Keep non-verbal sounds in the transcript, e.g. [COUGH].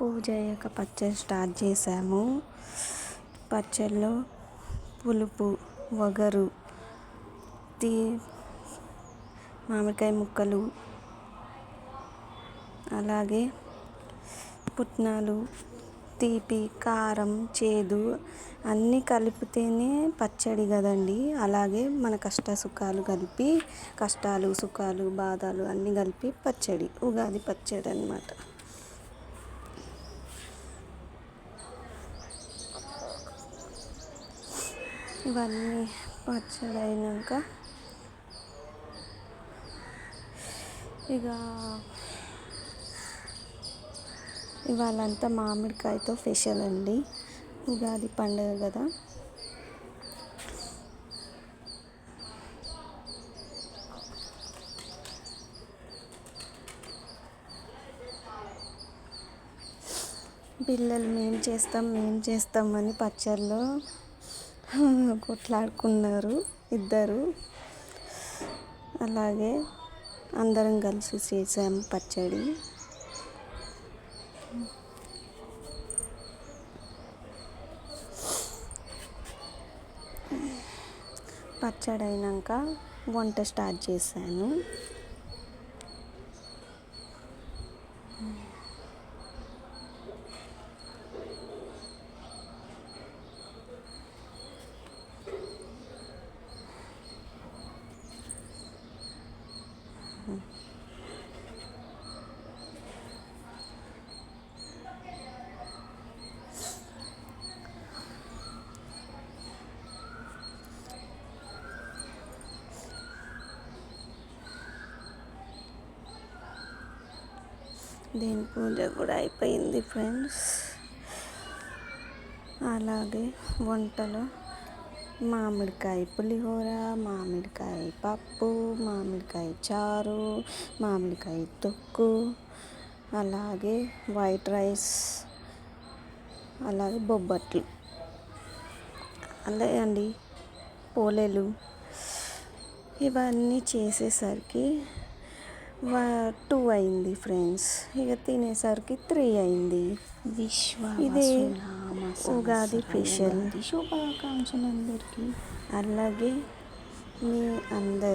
పూజ అయ్యాక పచ్చడి స్టార్ట్ చేసాము పచ్చడిలో పులుపు వగరు తీ మామిడికాయ ముక్కలు అలాగే పుట్నాలు తీపి కారం చేదు అన్నీ కలిపితేనే పచ్చడి కదండి. అలాగే మన కష్ట సుఖాలు కలిపి కష్టాలు సుఖాలు బాధలు అన్నీ కలిపి పచ్చడి ఉగాది పచ్చడి అనమాట ఇవన్నీ పచ్చడి అయినాక ఇక ఇవాళంతా మామిడికాయతో స్పెషల్ అండి. ఉగాది పండుగ కదా. పిల్లలు మేము చేస్తాం మేము చేస్తాం అని పచ్చళ్ళు [LAUGHS] కొట్లాడుకున్నారు ఇద్దరు. అలాగే అందరం కలిసి చేసాము పచ్చడి. పచ్చడి అయినాక వంట స్టార్ట్ చేశాను. దీని పూజ కూడా అయిపోయింది ఫ్రెండ్స్ అలాగే వంటలు. మామిడికాయ పులిహోర మామిడికాయ పప్పు మామిడికాయ చారు మామిడికాయ తొక్కు అలాగే వైట్ రైస్ అలాగే బొబ్బట్లు. అలాగే అండి. పోలేలు. ఇవన్నీ చేసేసరికి టూ అయింది ఫ్రెండ్స్. ఇక తినేసరికి త్రీ అయింది. విశ్వ ఇదే ఉగాది స్పెషల్ శుభాకాంక్షలు అందరికీ. అలాగే మీ అందరు